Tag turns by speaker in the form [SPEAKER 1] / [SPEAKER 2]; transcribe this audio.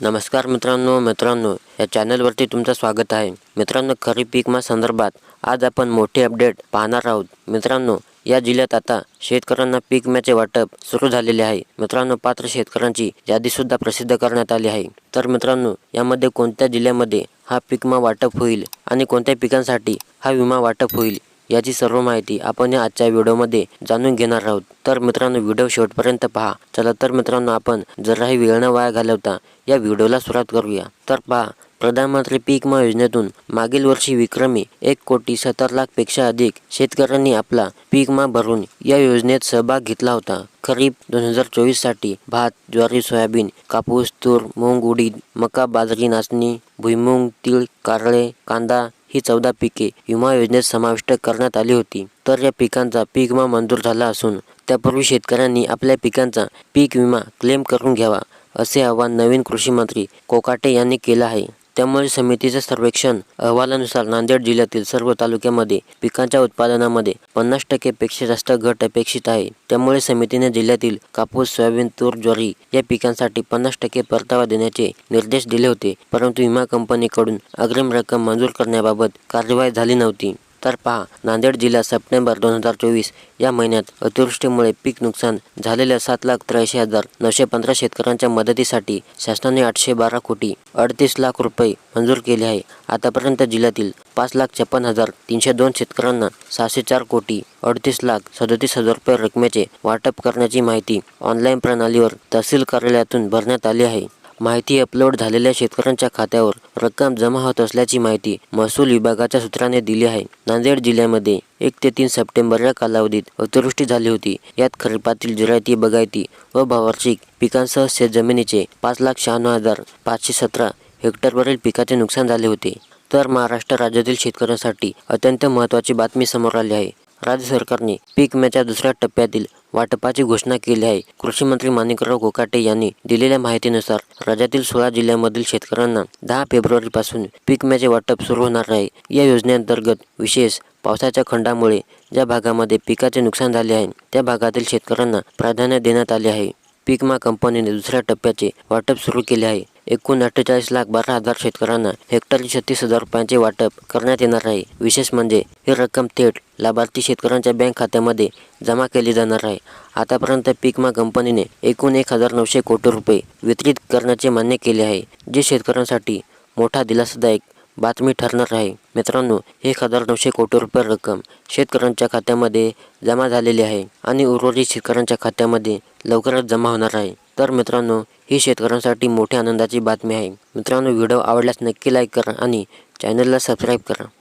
[SPEAKER 1] नमस्कार मित्रांनो मित्रांनो या चॅनलवरती तुमचं स्वागत आहे. मित्रांनो खरीप पीक संदर्भात आज आपण मोठे अपडेट पाहणार आहोत. मित्रांनो या जिल्ह्यात आता शेतकऱ्यांना पीक विम्याचे वाटप सुरू झालेले आहे. मित्रांनो पात्र शेतकऱ्यांची यादीसुद्धा प्रसिद्ध करण्यात आली आहे. तर मित्रांनो यामध्ये कोणत्या जिल्ह्यामध्ये हा पीक विमा वाटप होईल आणि कोणत्या पिकांसाठी हा विमा वाटप होईल याची सर्व माहिती आपण या आजच्या व्हिडिओमध्ये जाणून घेणार आहोत. तर मित्रांनो व्हिडिओ शेवटपर्यंत पहा. चला तर मित्रांनो आपण जराही वेळ न वाया घालवता या व्हिडिओला सुरुवात करूया. तर पहा प्रधानमंत्री पीक विमा योजनेतून मागील वर्षी विक्रमी एक कोटी सत्तर लाखपेक्षा अधिक शेतकऱ्यांनी आपला पीक विमा भरून या योजनेत सहभाग घेतला होता. खरीप दोन हजार चोवीससाठी भात ज्वारी सोयाबीन कापूस तूर मूग उडीद मका बाजरी नाचणी भुईमूग तीळ कारळे कांदा ही चौदा पिके विमा योजनेत समाविष्ट करण्यात आली होती. तर या पिकांचा पीक विमा मंजूर झाला असून त्यापूर्वी शेतकऱ्यांनी आपल्या पिकांचा पीक विमा क्लेम करून घ्यावा असे आवाहन नवीन कृषी मंत्री कोकाटे यांनी केलं आहे. त्यामुळे समितीचे सर्वेक्षण अहवालानुसार नांदेड जिल्ह्यातील सर्व तालुक्यामध्ये पिकांच्या उत्पादनामध्ये पन्नास टक्केपेक्षा जास्त घट अपेक्षित आहे. त्यामुळे समितीने जिल्ह्यातील कापूस सोयाबीन तूर ज्वारी या पिकांसाठी पन्नास टक्के परतावा देण्याचे निर्देश दिले होते परंतु विमा कंपनीकडून अग्रिम रक्कम मंजूर करण्याबाबत कार्यवाही झाली नव्हती. तर पहा नांदेड जिल्ह्यात सप्टेंबर दोन हजार चोवीस या महिन्यात अतिवृष्टीमुळे पीक नुकसान झालेल्या सात लाख त्र्याऐंशी हजार नऊशे पंधरा शेतकऱ्यांच्या मदतीसाठी शासनाने आठशे बारा कोटी अडतीस लाख रुपये मंजूर केले आहे. आतापर्यंत जिल्ह्यातील पाच लाख छप्पन हजार तीनशे दोन शेतकऱ्यांना सहाशे चार कोटी अडतीस लाख सदतीस हजार रुपये रकमेचे वाटप करण्याची माहिती ऑनलाईन प्रणालीवर तहसील कार्यालयातून भरण्यात आली आहे. माहिती अपलोड झालेल्या शेतकऱ्यांच्या खात्यावर रक्कम जमा होत असल्याची माहिती महसूल विभागाच्या सूत्राने दिली आहे. नांदेड जिल्ह्यामध्ये एक ते तीन सप्टेंबर या कालावधीत अतिवृष्टी झाली होती. यात खरीपातील जिरायती बगायती व भावार्षिक पिकांसह शेतजमिनीचे पाच लाख शहाण्णव हजार पाचशे सतरा हेक्टरवरील पिकाचे नुकसान झाले होते. तर महाराष्ट्र राज्यातील शेतकऱ्यांसाठी अत्यंत महत्त्वाची बातमी समोर आली आहे. राज्य सरकारने पीक विम्याच्या दुसऱ्या टप्प्यातील वाटपाची घोषणा केली आहे. कृषी मंत्री माणिकराव कोकाटे यांनी दिलेल्या माहितीनुसार राज्यातील सोळा जिल्ह्यांमधील शेतकऱ्यांना दहा फेब्रुवारीपासून पीक विम्याचे वाटप सुरू होणार आहे. या योजनेअंतर्गत विशेष पावसाच्या खंडामुळे ज्या भागामध्ये पिकाचे नुकसान झाले आहे त्या भागातील शेतकऱ्यांना प्राधान्य देण्यात आले आहे. पीकमा कंपनीने दुसऱ्या टप्प्याचे वाटप सुरू केले आहे. एकूण अठ्ठेचाळीस लाख बारा हजार शेतकऱ्यांना हेक्टरी छत्तीस हजार रुपयांचे वाटप करण्यात येणार आहे. विशेष म्हणजे ही रक्कम थेट लाभार्थी शेतकऱ्यांच्या बँक खात्यामध्ये जमा केली जाणार आहे. आतापर्यंत पीक विमा कंपनीने एकूण एक हजार नऊशे कोटी रुपये वितरित करण्याचे मान्य केले आहे जे शेतकऱ्यांसाठी मोठा दिलासादायक बातमी ठरणार आहे. मित्रांनो एक हजार नऊशे कोटी रुपये रक्कम शेतकऱ्यांच्या खात्यामध्ये जमा झालेली आहे आणि उर्वरित शेतकऱ्यांच्या खात्यामध्ये लवकरच जमा होणार आहे. तर मित्रांनो ही शेतकऱ्यांसाठी मोठ्या आनंदाची बातमी आहे. मित्रांनो व्हिडिओ आवडल्यास नक्की लाईक करा आणि चॅनलला सबस्क्राईब करा.